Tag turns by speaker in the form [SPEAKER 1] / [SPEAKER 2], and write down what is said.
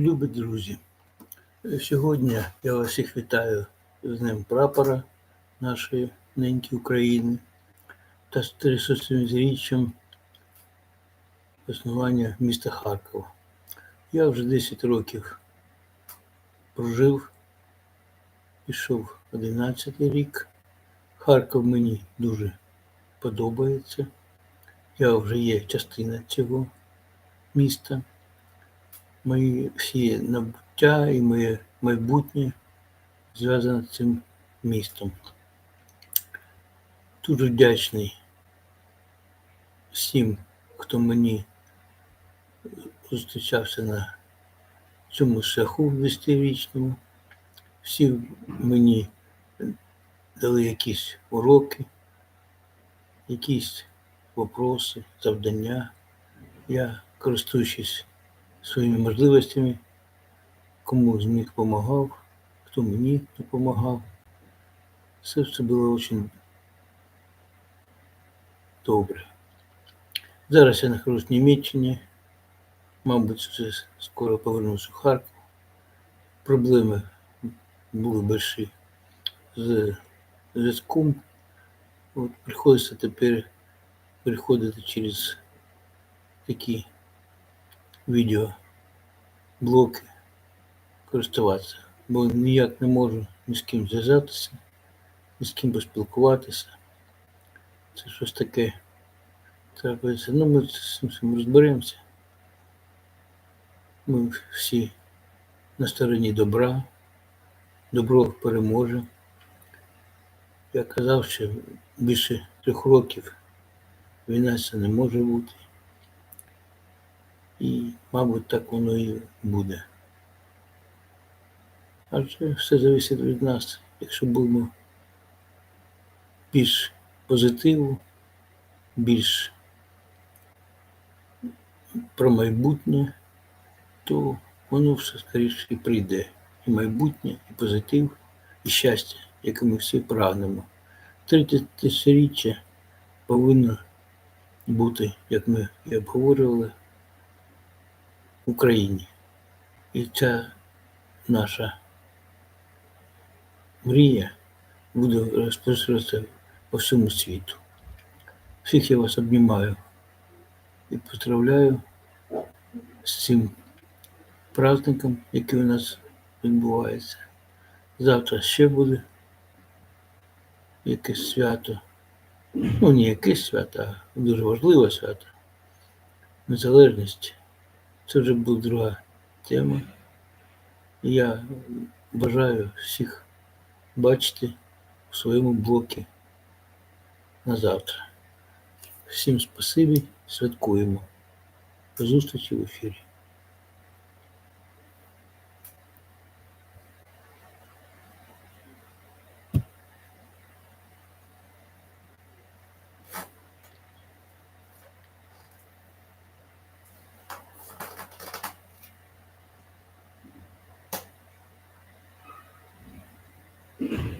[SPEAKER 1] Любі друзі, сьогодні я вас всіх вітаю з Днем прапора нашої неньки України та з 370-річчям заснування міста Харкова. Я вже 10 років прожив, пішов 11 рік. Харків мені дуже подобається. Я вже є частина цього міста мої всі набуття і моє майбутнє зв'язане з цим містом. Дуже вдячний всім, хто мені зустрічався на цьому шляху 200-річному. Всі мені дали якісь уроки, якісь вопроси, завдання. Я користуючись своїми можливостями, кому зміг допомагав, хто мені допомагав. Все це було дуже добре. Зараз я нахожусь в Німеччині, мабуть, вже скоро повернусь у Харків. Проблеми були больші з зв'язком. От приходиться тепер переходити через такі відеоблоки користуватися, бо ніяк не можу ні з ким зв'язатися, ні з ким поспілкуватися. Це щось таке трапиться. Ну, ми з цим розберемося. Ми всі на стороні добра, добро переможе. Я казав, що більше трьох років війна це не може бути. І, мабуть, так воно і буде. Адже все залежить від нас. Якщо будемо більш позитиву, більш про майбутнє, то воно все скоріше і прийде. І майбутнє, і позитив, і щастя, яке ми всі прагнемо. Третє тисячоріччя повинно бути, як ми і обговорювали, Україні. І ця наша мрія буде розпосередитися по всьому світу. Всіх я вас обнімаю і поздравляю з цим праздником, який у нас відбувається. Завтра ще буде якесь свято. Ну, не якесь свято, а дуже важливе свято. Незалежність. Це вже була друга тема. Я бажаю всіх бачити у своєму блокі на завтра. Всім спасибі, святкуємо. До зустрічі в ефірі. Thank you.